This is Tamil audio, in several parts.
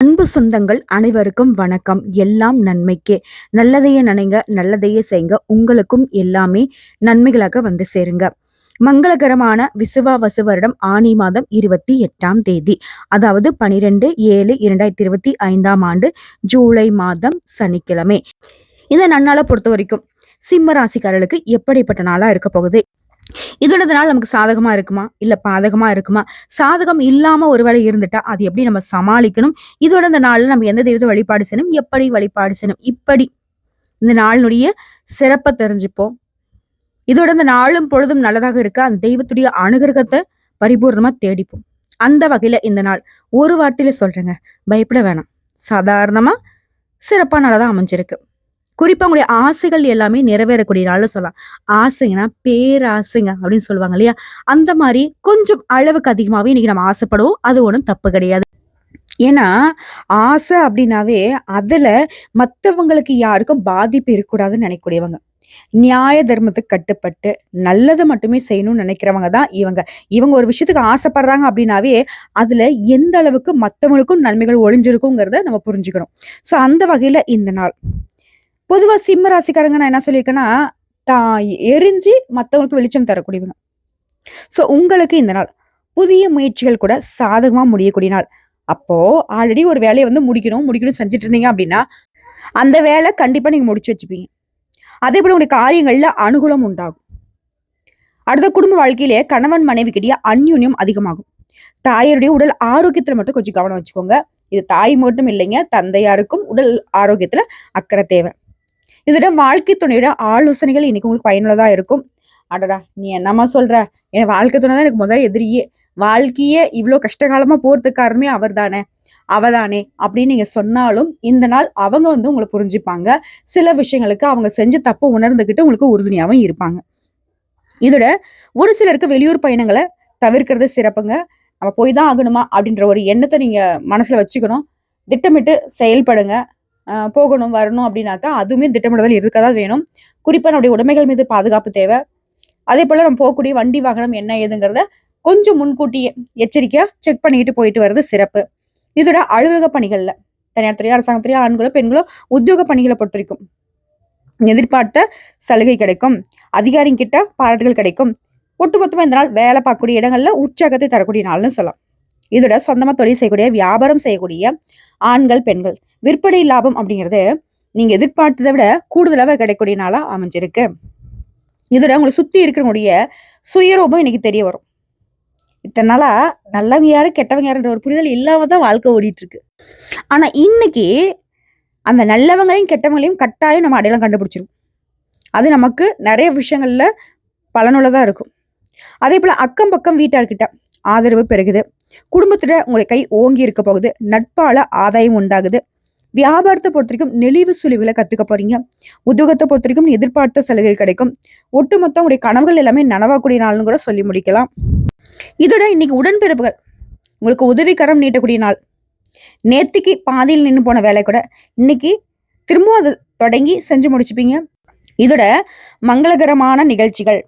அன்பு சொந்தங்கள் அனைவருக்கும் வணக்கம். எல்லாம் நன்மைக்கே. நல்லதையே நினைங்க நல்லதையே செய்யுங்க உங்களுக்கும் எல்லாமே நன்மைகளாக வந்து சேருங்க. மங்களகரமான விசுவாவசு வருடம் ஆனி மாதம் இருபத்தி எட்டாம் தேதி. அதாவது பனிரெண்டு ஏழு இரண்டாயிரத்தி இருபத்தி ஐந்தாம் ஆண்டு ஜூலை மாதம் சனிக்கிழமை. இந்த நன்னாளை பொறுத்த வரைக்கும் சிம்ம ராசிக்காரர்களுக்கு எப்படிப்பட்ட நாளா இருக்க போகுது? இதோட நாள் நமக்கு சாதகமா இருக்குமா? இல்ல பாதகமா இருக்குமா? சாதகம் இல்லாம ஒருவேளை இருந்துட்டா அது எப்படி நம்ம சமாளிக்கணும்? இதோட இந்த நாள்ல நம்ம எந்த தெய்வத்தை வழிபாடு செய்யணும்? எப்படி வழிபாடு செய்யணும்? இப்படி இந்த நாளினுடைய சிறப்பை தெரிஞ்சுப்போம். இதோட இந்த நாளும் பொழுதும் நல்லதாக இருக்க அந்த தெய்வத்துடைய அனுகிரகத்தை பரிபூர்ணமா தேடிப்போம். அந்த வகையில இந்த நாள் ஒரு வார்த்தையில சொல்றேங்க. பயப்பட வேணாம். சாதாரணமா சிறப்பா நல்லதா அமைஞ்சிருக்கு. குறிப்பா உங்களுடைய ஆசைகள் எல்லாமே நிறைவேறக்கூடிய நாள்னு சொல்லலாம். ஆசைங்கன்னா பேராசைங்க அப்படின்னு சொல்லுவாங்க இல்லையா? அந்த மாதிரி கொஞ்சம் அளவுக்கு அதிகமாவே இன்னைக்கு நம்ம ஆசைப்படுவோம். அது ஒன்றும் தப்பு கிடையாது. ஏன்னா ஆசை அப்படின்னாவே அதுல மத்தவங்களுக்கு யாருக்கும் பாதிப்பு இருக்கக்கூடாதுன்னு நினைக்கக்கூடியவங்க. நியாய தர்மத்துக்கு கட்டுப்பட்டு நல்லதை மட்டுமே செய்யணும்னு நினைக்கிறவங்க தான் இவங்க. இவங்க ஒரு விஷயத்துக்கு ஆசைப்படுறாங்க அப்படின்னாவே அதுல எந்த அளவுக்கு மத்தவங்களுக்கும் நன்மைகள் ஒளிஞ்சிருக்குங்கிறத நம்ம புரிஞ்சுக்கணும். ஸோ அந்த வகையில இந்த நாள். பொதுவா சிம்ம ராசிக்காரங்க நான் என்ன சொல்லியிருக்கேன்னா தான் எரிஞ்சு மற்றவங்களுக்கு வெளிச்சம் தரக்கூடியவங்க. ஸோ உங்களுக்கு இந்த நாள் புதிய முயற்சிகள் கூட சாதகமா முடியக்கூடிய நாள். அப்போ ஆல்ரெடி ஒரு வேலையை வந்து முடிக்கணும் முடிக்கணும் செஞ்சுட்டு இருந்தீங்க அப்படின்னா அந்த வேலை கண்டிப்பா நீங்க முடிச்சு வச்சுப்பீங்க. அதே போல உங்களுடைய காரியங்கள்ல அனுகூலம் உண்டாகும். அடுத்த குடும்ப வாழ்க்கையிலே கணவன் மனைவிக்கிட்டே அந்யூன்யம் அதிகமாகும். தாயருடைய உடல் ஆரோக்கியத்துல மட்டும் கொஞ்சம் கவனம் வச்சுக்கோங்க. இது தாய் மட்டும் இல்லைங்க தந்தையாருக்கும் உடல் ஆரோக்கியத்துல அக்கறை தேவை. இதோட வாழ்க்கை துணையோட ஆலோசனைகள் இன்னைக்கு உங்களுக்கு பயனுள்ளதா இருக்கும். அடடா நீ என்னம்மா சொல்ற? என் வாழ்க்கை துணை தான் எனக்கு முதல் எதிரியே. வாழ்க்கையே இவ்வளோ கஷ்டகாலமா போறதுக்கு காரணமே அவர் தானே அவதானே அப்படின்னு நீங்க சொன்னாலும் இந்த நாள் அவங்க வந்து உங்களை புரிஞ்சுப்பாங்க. சில விஷயங்களுக்கு அவங்க செஞ்ச தப்பு உணர்ந்துகிட்டு உங்களுக்கு உறுதுணையாகவும் இருப்பாங்க. இதோட ஒரு சிலருக்கு வெளியூர் பயணங்களை தவிர்க்கிறது சிறப்புங்க. நம்ம போய் தான் ஆகணுமா அப்படின்ற ஒரு எண்ணத்தை நீங்க மனசுல வச்சுக்கணும். திட்டமிட்டு செயல்படுங்க. போகணும் வரணும் அப்படின்னாக்கா அதுவுமே திட்டமிடுதல் இருக்கதான் வேணும் குறிப்பாக நம்முடைய உடைமைகள் மீது பாதுகாப்பு தேவை. அதே போல் நம்ம போகக்கூடிய வண்டி வாகனம் என்ன ஏதுங்கிறத கொஞ்சம் முன்கூட்டியே எச்சரிக்கையாக செக் பண்ணிக்கிட்டு போயிட்டு வர்றது சிறப்பு. இதோட அலுவலக பணிகளில் தனியார் துறையோ அரசாங்கத்துறையோ ஆண்களோ பெண்களோ உத்தியோக பணிகளை பொறுத்த வரைக்கும் எதிர்பார்த்த சலுகை கிடைக்கும். அதிகாரிங்க கிட்ட பாராட்டுகள் கிடைக்கும். ஒட்டுமொத்தமாக இந்த நாள் வேலை பார்க்கக்கூடிய இடங்கள்ல உற்சாகத்தை தரக்கூடிய நாள்னு சொல்லலாம். இதோட சொந்தமாக தொழில் செய்யக்கூடிய வியாபாரம் செய்யக்கூடிய ஆண்கள் பெண்கள் விற்பனை லாபம் அப்படிங்கிறது நீங்க எதிர்பார்த்ததை விட கூடுதலாக கிடைக்கக்கூடிய நாளா அமைஞ்சிருக்கு. இதோட உங்களை சுத்தி இருக்கிறவங்களுடைய சுயரூபம் இன்னைக்கு தெரிய வரும். இத்தனை நாளா நல்லவங்க யாரு கெட்டவங்க யாருன்ற ஒரு புரிதல் இல்லாம தான் வாழ்க்கை ஓடிட்டு இருக்கு ஆனா இன்னைக்கு அந்த நல்லவங்களையும் கெட்டவங்களையும் கட்டாயம் நம்ம அடையாளம் கண்டுபிடிச்சிரும் அது நமக்கு நிறைய விஷயங்கள்ல பலனுள்ளதா இருக்கும். அதே போல அக்கம் பக்கம் வீட்டார்கிட்ட ஆதரவு பெருகுது. குடும்பத்துல உங்களுடைய கை ஓங்கி இருக்க போகுது. நட்பால ஆதாயம் உண்டாகுது. வியாபாரத்தை பொறுத்த வரைக்கும் நெளிவு சுழிவுல கத்துக்க போறீங்க. உத்தியோகத்தை பொறுத்த வரைக்கும் எதிர்பார்த்த சலுகை கிடைக்கும். ஒட்டுமொத்தம் உங்களுடைய கனவுகள் எல்லாமே நனவாக்கூடிய நாள்னு கூட சொல்லி முடிக்கலாம். இதோட இன்னைக்கு உடன்பிறப்புகள். உங்களுக்கு உதவிக்கரம் நீட்டக்கூடிய நாள். நேத்திக்கு பாதியில் நின்று போன வேலை கூட இன்னைக்கு திரும்பவும் அதை தொடங்கி செஞ்சு முடிச்சுப்பீங்க. இதோட மங்களகரமான நிகழ்ச்சிகள்.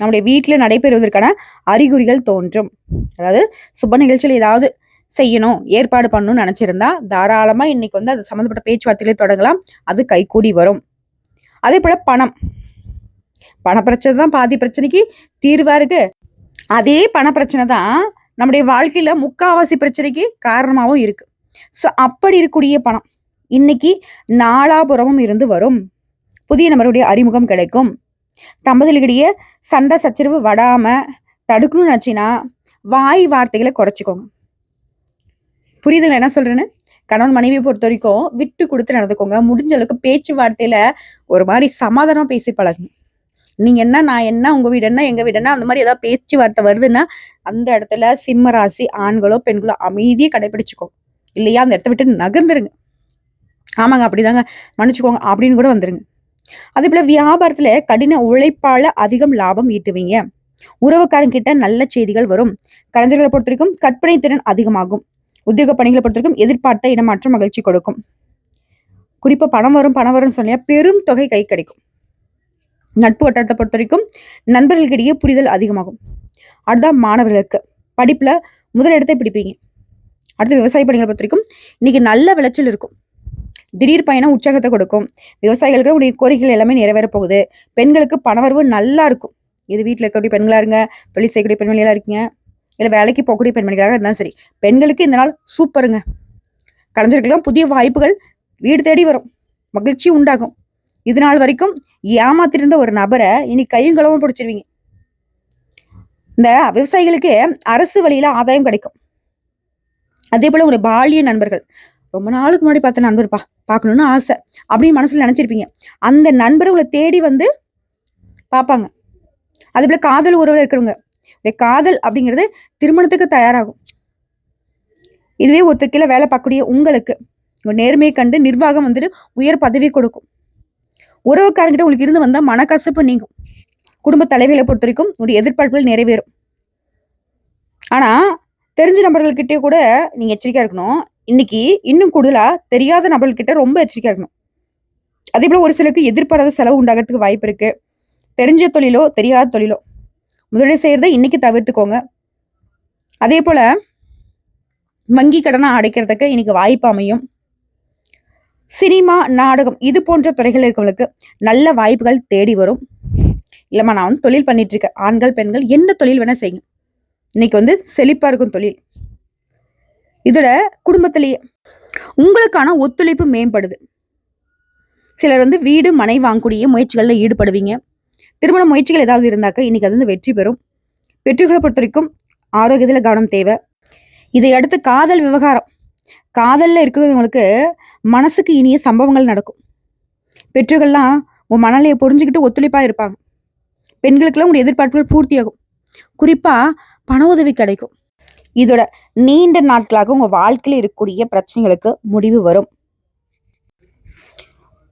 நம்முடைய வீட்டில் நடைபெறுவதற்கான அறிகுறிகள் தோன்றும். அதாவது சுப நிகழ்ச்சியில் ஏதாவது செய்யணும் ஏற்பாடு பண்ணணும்னு நினச்சிருந்தா தாராளமாக இன்னைக்கு வந்து அது சம்மந்தப்பட்ட பேச்சுவார்த்தையிலே தொடங்கலாம். அது கைகூடி வரும். அதே போல் பணம். பண பிரச்சனை தான் பாதி பிரச்சனைக்கு தீர்வாக இருக்குது அதே பண பிரச்சனை தான் நம்முடைய வாழ்க்கையில் முக்காவாசி பிரச்சனைக்கு காரணமாகவும் இருக்குது ஸோ அப்படி இருக்கக்கூடிய பணம் இன்னைக்கு நாலாபுரமும் இருந்து வரும். புதிய நபருடைய அறிமுகம் கிடைக்கும். தம்பதிகளிடையே சண்டை சச்சரவு வடாமல் தடுக்கணும்னு நினச்சின்னா வாய் வார்த்தைகளை குறைச்சிக்கோங்க. புரியுதுங்களா? என்ன சொல்றேன்னு? கணவன் மனைவியை பொறுத்த வரைக்கும் விட்டு கொடுத்து நடந்துக்கோங்க. முடிஞ்ச அளவுக்கு பேச்சுவார்த்தையில ஒரு மாதிரி சமாதானம் பேசி பழகுங்க நீங்க என்ன நான் என்ன உங்க வீடு என்ன எங்க வீடு என்ன அந்த மாதிரி ஏதாவது பேச்சுவார்த்தை வருதுன்னா அந்த இடத்துல சிம்ம ராசி ஆண்களோ பெண்களோ அமைதியை கடைபிடிச்சுக்கோ. இல்லையா? அந்த இடத்த விட்டு நகர்ந்துருங்க. ஆமாங்க அப்படிதாங்க. மன்னிச்சுக்கோங்க அப்படின்னு கூட வந்துருங்க. அதே போல வியாபாரத்துல கடின உழைப்பால அதிகம் லாபம் ஈட்டுவீங்க. உறவுக்காரங்க கிட்ட நல்ல செய்திகள் வரும். கலைஞர்களை பொறுத்த வரைக்கும் கற்பனை திறன் அதிகமாகும். உத்தியோக பணிகளை பொறுத்தவரைக்கும் எதிர்பார்த்த இடமாற்றம் மகிழ்ச்சி கொடுக்கும். குறிப்பாக பணம் வரும் பணம் வரும்னு சொன்னா பெரும் தொகை கை கிடைக்கும். நட்பு வட்டாரத்தை பொறுத்த வரைக்கும் நண்பர்களுக்கிடையே புரிதல் அதிகமாகும். அடுத்தா மாணவர்களுக்கு. படிப்பில் முதல் இடத்தை பிடிப்பீங்க. அடுத்து விவசாய பணிகளை பொறுத்த வரைக்கும் இன்னைக்கு நல்ல விளைச்சல் இருக்கும். திடீர் பயணம் உற்சாகத்தை கொடுக்கும். விவசாயிகளுக்கு உடைய கோரிக்கைகள் எல்லாமே நிறைவேற போகுது. பெண்களுக்கு பணவரவு நல்லா இருக்கும். இது வீட்டில் இருக்கக்கூடிய பெண்களாக இருங்க தொழில் செய்யக்கூடிய பெண்களெல்லாம் இருக்கீங்க. இல்லை வேலைக்கு போகக்கூடிய பெண்மணிகளாக இருந்தாலும் சரி பெண்களுக்கு இந்த நாள் சூப்பருங்க. கலைஞர்களுக்கெல்லாம் புதிய வாய்ப்புகள் வீடு தேடி வரும். மகிழ்ச்சி உண்டாகும். இது நாள் வரைக்கும் ஏமாத்திருந்த ஒரு நபரை இனி கையும் களவும் பிடிச்சிருவீங்க. இந்த விவசாயிகளுக்கு அரசு வழியில ஆதாயம் கிடைக்கும். அதே போல உங்களுடைய பாலிய நண்பர்கள். ரொம்ப நாளுக்கு முன்னாடி பார்த்த நண்பர்ப்பா பார்க்கணும்னு ஆசை. அப்படின்னு மனசுல நினைச்சிருப்பீங்க. அந்த நண்பர் உங்களை தேடி வந்து பார்ப்பாங்க. அதே போல காதல் உறவுல இருக்கிறவங்க இந்த காதல் அப்படிங்கிறது திருமணத்துக்கு தயாராகும். இதுவே ஒருத்தர் கீழே வேலை பார்க்கக்கூடிய உங்களுக்கு. உங்கள் நேர்மையை கண்டு நிர்வாகம் வந்துட்டு உயர் பதவி கொடுக்கும். உறவுக்காரங்கிட்ட உங்களுக்கு இருந்து வந்தால் மனக்கசப்பு நீங்கும். குடும்ப தலைவிகளை பொறுத்த வரைக்கும் உங்களுடைய எதிர்பார்ப்புகள் நிறைவேறும். ஆனால் தெரிஞ்ச நபர்கள்கிட்டே கூட நீங்கள் எச்சரிக்கையாக இருக்கணும். இன்னைக்கு இன்னும் கூடுதலாக தெரியாத நபர்கள்கிட்ட ரொம்ப எச்சரிக்கையாக இருக்கணும். அதே போல் ஒரு சிலருக்கு எதிர்பாராத செலவு உண்டாகிறதுக்கு வாய்ப்பு இருக்கு. தெரிஞ்ச தொழிலோ தெரியாத தொழிலோ. முதலீடு செய்கிறத இன்னைக்கு தவிர்த்துக்கோங்க. அதே போல வங்கி கடனை அடைக்கிறதுக்கு இன்னைக்கு வாய்ப்பு அமையும். சினிமா நாடகம் இது போன்ற துறைகள் இருக்கவங்களுக்கு நல்ல வாய்ப்புகள் தேடி வரும். இல்லைம்மா நான் வந்து தொழில் பண்ணிட்டு இருக்கேன் ஆண்கள் பெண்கள் என்ன தொழில் வேணா செய்யுங்க. இன்னைக்கு வந்து செழிப்பா இருக்கும் தொழில். இதோட குடும்பத்திலேயே உங்களுக்கான ஒத்துழைப்பு மேம்படுது. சிலர் வந்து வீடு மனை வாங்கக்கூடிய முயற்சிகளில் ஈடுபடுவீங்க. திருமண முயற்சிகள் ஏதாவது இருந்தாக்க இன்னைக்கு அது வந்து வெற்றி பெறும். பெற்றோர்களை பொறுத்த வரைக்கும் ஆரோக்கியத்தில் கவனம் தேவை. இதை அடுத்து காதல் விவகாரம். காதல்ல இருக்கிறவங்களுக்கு மனசுக்கு இனிய சம்பவங்கள் நடக்கும். பெற்றோர்கள்லாம் உன் மனநிலையை புரிஞ்சுக்கிட்டு ஒத்துழைப்பா இருப்பாங்க. பெண்களுக்கெல்லாம் உங்களுடைய எதிர்பார்ப்புகள் பூர்த்தியாகும். குறிப்பா பண உதவி கிடைக்கும். இதோட நீண்ட நாட்களாக உங்க வாழ்க்கையில இருக்கக்கூடிய பிரச்சனைகளுக்கு முடிவு வரும்.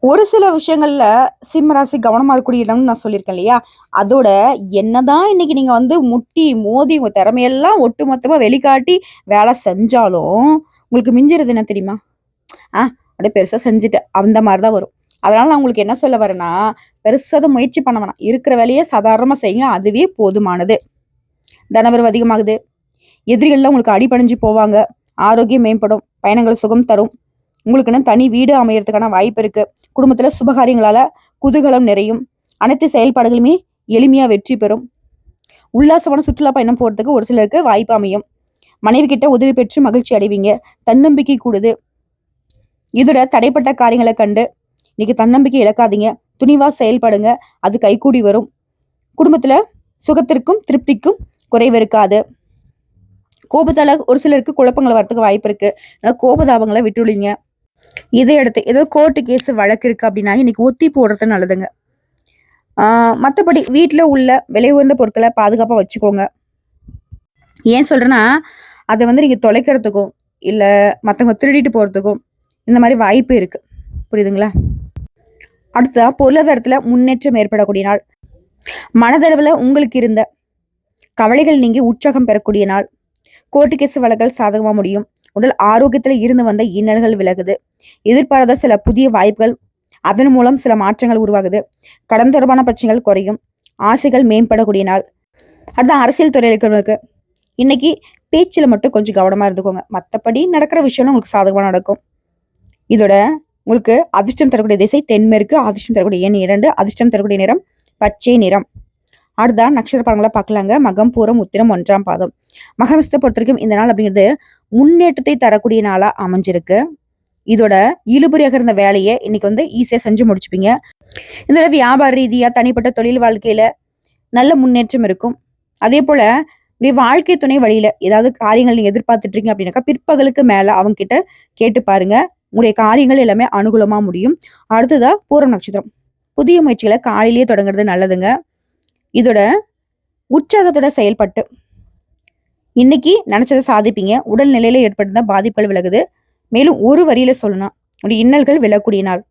ஒரு சில விஷயங்கள்ல சிம்ம ராசி கவனமா இருக்கக்கூடிய இடம்னு நான் சொல்லியிருக்கேன் இல்லையா? அதோட என்னதான் இன்னைக்கு நீங்க வந்து முட்டி மோதி உங்க திறமையெல்லாம் ஒட்டு மொத்தமா வெளிக்காட்டி வேலை செஞ்சாலும் உங்களுக்கு மிஞ்சிறது என்ன தெரியுமா? ஆ அப்படியே பெருசா செஞ்சுட்டு அந்த மாதிரி தான் வரும். அதனால நான் உங்களுக்கு என்ன சொல்ல வரேன்னா பெருசாக முயற்சி பண்ண வேணாம். இருக்கிற வேலையை சாதாரணமா செய்யுங்க. அதுவே போதுமானது. தனவரவு அதிகமாகுது. எதிரிகள்லாம் உங்களுக்கு அடிபணிஞ்சு போவாங்க. ஆரோக்கியம் மேம்படும். பயணங்கள் சுகம் தரும். உங்களுக்குன்னு தனி வீடு அமையறதுக்கான வாய்ப்பு இருக்குது குடும்பத்துல சுபகாரியங்களால குதூகலம் நிறையும். அனைத்து செயல்பாடுகளுமே எளிமையா வெற்றி பெறும். உல்லாசமான சுற்றுலா பயணம் போறதுக்கு ஒரு சிலருக்கு வாய்ப்பு அமையும். மனைவி கிட்ட உதவி பெற்று மகிழ்ச்சி அடைவீங்க. தன்னம்பிக்கை கூடுது. இதோட தடைப்பட்ட காரியங்களை கண்டு இன்னைக்கு தன்னம்பிக்கை இழக்காதீங்க. துணிவா செயல்படுங்க. அது கைகூடி வரும். குடும்பத்துல சுகத்திற்கும் திருப்திக்கும் குறைவு இருக்காது. கோபத்தால ஒரு சிலருக்கு குழப்பங்கள் வரத்துக்கு வாய்ப்பு இருக்கு. கோபதாபங்களை விட்டுள்ளீங்க இதை அடுத்து ஏதோ கோர்ட்டு கேஸ் வழக்கு இருக்கு அப்படின்னா இன்னைக்கு ஒத்தி போடுறது நல்லதுங்க. மற்றபடி வீட்டில் உள்ள விலை உயர்ந்த பொருட்களை பாதுகாப்பாக வச்சுக்கோங்க. ஏன் சொல்கிறேன்னா அதை வந்து நீங்கள் தொலைக்கிறதுக்கும் இல்லை மற்றவங்க திருடிட்டு போகிறதுக்கும் இந்த மாதிரி வாய்ப்பு இருக்குது புரியுதுங்களா? அடுத்ததாக பொருளாதாரத்தில் முன்னேற்றம் ஏற்படக்கூடிய நாள். மனதளவில் உங்களுக்கு இருந்த கவலைகள் நீங்கள் உற்சாகம் பெறக்கூடிய நாள். கோர்ட்டு கேஸ் வழக்கல் சாதகமாக முடியும். உடல் ஆரோக்கியத்தில் இருந்து வந்த இன்னல்கள் விலகுது. எதிர்பாராத சில புதிய வாய்ப்புகள் அதன் மூலம் சில மாற்றங்கள் உருவாகுது. கடன் தொடர்பான பிரச்சனைகள் குறையும். ஆசைகள் மேம்படக்கூடிய நாள். அடுத்த அரசியல் துறையில் இருக்கிறவங்களுக்கு இன்னைக்கு பேச்சில் மட்டும் கொஞ்சம் கவனமாக இருந்துக்கோங்க. மற்றபடி நடக்கிற விஷயம் உங்களுக்கு சாதகமாக நடக்கும். இதோட உங்களுக்கு அதிர்ஷ்டம் தரக்கூடிய திசை தென்மேற்கு அதிர்ஷ்டம் தரக்கூடிய எண் இரண்டு அதிர்ஷ்டம் தரக்கூடிய நிறம் பச்சை நிறம். அடுத்தா நட்சத்திர படங்களை பார்க்கலாங்க. மகம் பூரம் உத்திரம் ஒன்றாம் பாதம். மகரமசத்தை பொறுத்த வரைக்கும் இந்த நாள் அப்படிங்கிறது முன்னேற்றத்தை தரக்கூடிய நாளா அமைஞ்சிருக்கு. இதோட இழுபறியாக இருந்த வேலையை இன்னைக்கு வந்து ஈஸியாக செஞ்சு முடிச்சுப்பீங்க. இதோட வியாபார ரீதியாக தனிப்பட்ட தொழில் வாழ்க்கையில நல்ல முன்னேற்றம் இருக்கும். அதே போல உடைய வாழ்க்கை துணை வழியில ஏதாவது காரியங்கள் நீங்க எதிர்பார்த்துட்டு இருக்கீங்க அப்படின்னாக்கா பிற்பகலுக்கு மேல அவங்க கிட்ட கேட்டு பாருங்க. உங்களுடைய காரியங்கள் எல்லாமே அனுகூலமா முடியும். அடுத்ததா பூரம் நட்சத்திரம். புதிய முயற்சிகளை காலையிலேயே தொடங்குறது நல்லதுங்க. இதோட உற்சாகத்தோட செயல்பட்டு. இன்னைக்கு நினைச்சதை சாதிப்பீங்க. உடல் நிலையில ஏற்படுத்த பாதிப்புகள் விலகுது. மேலும் ஒரு வரியில சொல்லணும் உடைய இன்னல்கள் விலகக்கூடிய நாள்.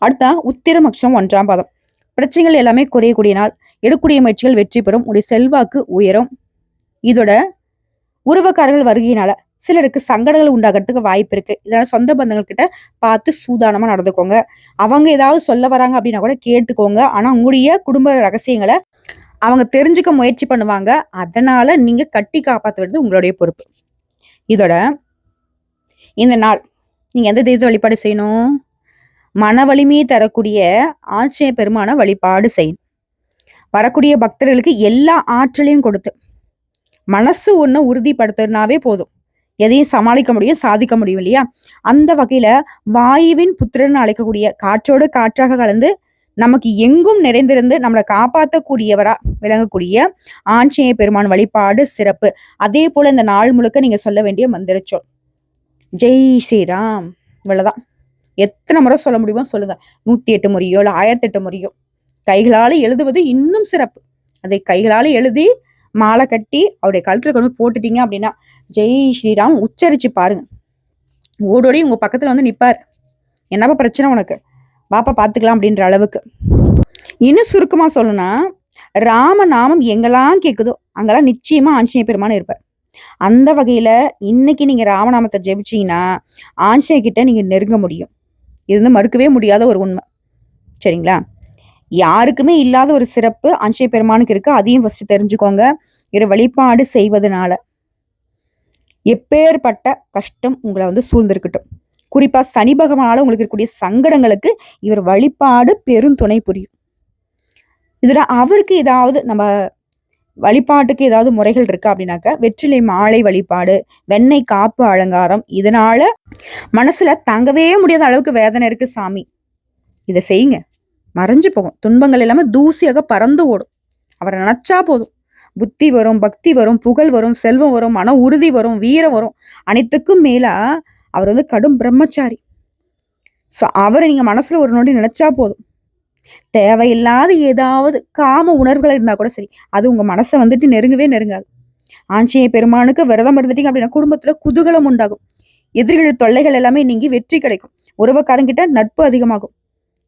அடுத்தா உத்திரம் அக்ஷம் ஒன்றாம் பாதம். பிரச்சனைகள் எல்லாமே குறையக்கூடிய நாள். எடுக்கூடிய முயற்சிகள் வெற்றி பெறும். உடைய செல்வாக்கு உயரும். இதோட உறவக்காரர்கள் வருகையினால சிலருக்கு சங்கடங்கள் உண்டாகிறதுக்கு வாய்ப்பு இருக்கு. இதனால சொந்த பந்தங்கள் கிட்ட பார்த்து சூதானமா நடந்துக்கோங்க. அவங்க ஏதாவது சொல்ல வராங்க அப்படின்னா கூட கேட்டுக்கோங்க. ஆனா உங்களுடைய குடும்ப ரகசியங்களை அவங்க தெரிஞ்சுக்க முயற்சி பண்ணுவாங்க. அதனால நீங்க கட்டி காப்பாற்றுவது உங்களுடைய பொறுப்பு. இதோட இந்த நாள் நீங்க எந்த தெய்வத்தை வழிபாடு செய்யணும்? மன வலிமையை தரக்கூடிய ஆஞ்சநேய பெருமான வழிபாடு செய்யணும். வரக்கூடிய பக்தர்களுக்கு எல்லா ஆற்றலையும் கொடுத்து மனசு ஒன்று உறுதிப்படுத்துனாவே போதும். எதையும் சமாளிக்க முடியும் சாதிக்க முடியும் இல்லையா? அந்த வகையில வாயுவின் புத்திரன் அழைக்கக்கூடிய காற்றோடு காற்றாக கலந்து நமக்கு எங்கும் நிறைந்திருந்து நம்மளை காப்பாற்றக்கூடியவரா விளங்கக்கூடிய ஆஞ்சநேய பெருமான் வழிபாடு சிறப்பு. அதே போல இந்த நாள் முழுக்க நீங்க சொல்ல வேண்டிய மந்திரச்சொல் ஜெய் ஸ்ரீராம். இவ்வளவுதான். எத்தனை முறை சொல்ல முடியுமோ சொல்லுங்க. நூத்தி எட்டு முறையோ இல்ல ஆயிரத்தி எட்டு முறையோ. கைகளால எழுதுவது இன்னும் சிறப்பு. அதை கைகளால எழுதி மாலை கட்டி அவருடைய கழுத்துல கொண்டு போய் போட்டுட்டீங்க அப்படின்னா ஜெய் ஸ்ரீராம் உச்சரிச்சு பாருங்க. ஓடோடி உங்க பக்கத்துல வந்து நிப்பார். என்னப்பா பிரச்சனை உனக்கு? வாப்பா பார்த்துக்கலாம் அப்படின்ற அளவுக்கு. இன்னும் சுருக்கமாக சொல்லணும்னா ராம நாமம் எங்கெல்லாம் கேட்குதோ அங்கெல்லாம் நிச்சயமாக ஆஞ்சநேய பெருமானு இருப்பார். அந்த வகையில் இன்னைக்கு நீங்கள் ராமநாமத்தை ஜெபிச்சிங்கன்னா ஆஞ்சநேய கிட்ட நீங்கள் நெருங்க முடியும். இது வந்து மறுக்கவே முடியாத ஒரு உண்மை. சரிங்களா? யாருக்குமே இல்லாத ஒரு சிறப்பு ஆஞ்சநேய பெருமானுக்கு இருக்கு. அதையும் ஃபஸ்ட்டு தெரிஞ்சுக்கோங்க. இரு வழிபாடு செய்வதனால எப்பேற்பட்ட கஷ்டம் உங்களை வந்து சூழ்ந்திருக்கட்டும். குறிப்பா சனி பகவானால உங்களுக்கு இருக்கக்கூடிய சங்கடங்களுக்கு இவர் வழிபாடு பெரும் துணை புரியும். இதுல அவருக்கு ஏதாவது நம்ம வழிபாட்டுக்கு ஏதாவது முறைகள் இருக்கு அப்படின்னாக்க வெற்றிலை மாலை வழிபாடு வெண்ணெய் காப்பு அலங்காரம் இதனால மனசுல தங்கவே முடியாத அளவுக்கு வேதனை இருக்கு சாமி. இதை செய்யுங்க. மறைஞ்சு போகும். துன்பங்கள் எல்லாமே தூசியாக பறந்து ஓடும். அவரை நினைச்சா போதும். புத்தி வரும் பக்தி வரும் புகழ் வரும் செல்வம் வரும் மன உறுதி வரும் வீரம் வரும். அனைத்துக்கும் மேலா அவர் வந்து கடும் பிரம்மச்சாரி. ஸோ அவரை நீங்க மனசுல ஒரு நொடி நினைச்சா போதும். தேவையில்லாத ஏதாவது காம உணர்வுகள் இருந்தா கூட சரி அது உங்க மனசை வந்துட்டு நெருங்கவே நெருங்காது. ஆஞ்சநேய பெருமானுக்கு விரதம் இருந்துட்டீங்க அப்படின்னா குடும்பத்துல குதூகலம் உண்டாகும். எதிரிகள் தொல்லைகள் எல்லாமே நீங்கி வெற்றி கிடைக்கும். உறவுக்காரங்கிட்ட நட்பு அதிகமாகும்.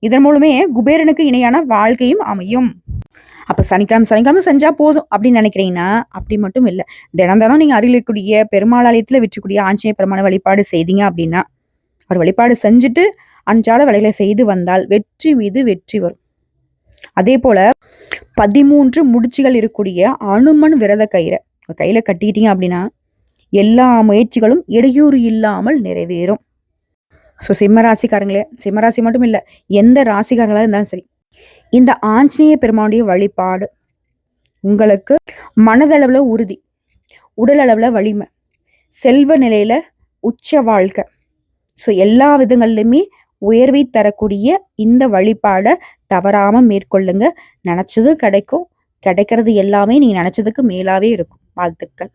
இதன் மூலமே குபேரனுக்கு இணையான வாழ்க்கையும் அமையும். அப்போ சனிக்கிழமை சனிக்கிழமை செஞ்சால் போதும் அப்படின்னு நினைக்கிறீங்கன்னா அப்படி மட்டும் இல்லை. தினம் தினம் நீங்கள் அருகில் இருக்கக்கூடிய பெருமாள் ஆலயத்துல வெற்றக்கூடிய ஆஞ்சநேய பெருமான வழிபாடு செய்தீங்க அப்படின்னா அவர் வழிபாடு செஞ்சுட்டு அன்றாட வேலைகளை செய்து வந்தால் வெற்றி மீது வெற்றி வரும். அதே போல பதிமூன்று முடிச்சுகள் இருக்கக்கூடிய அனுமன் விரத கயிறை கையில் கையில கட்டிக்கிட்டீங்க அப்படின்னா எல்லா முயற்சிகளும் இடையூறு இல்லாமல் நிறைவேறும். ஸோ சிம்ம ராசிக்காரங்களே சிம்ம ராசி மட்டும் இல்லை எந்த ராசிக்காரங்களாக இருந்தாலும் சரி இந்த ஆஞ்சநேய பெருமானுடைய வழிபாடு உங்களுக்கு மனதளவில் உறுதி உடலளவில் வலிமை செல்வ நிலையில உச்ச வாழ்க்கை. ஸோ எல்லா விதங்கள்லையுமே உயர்வை தரக்கூடிய இந்த வழிபாடை தவறாம மேற்கொள்ளுங்க. நினைச்சது கிடைக்கும். கிடைக்கிறது எல்லாமே நீங்க நினைச்சதுக்கு மேலாவே இருக்கும். வாழ்த்துக்கள்.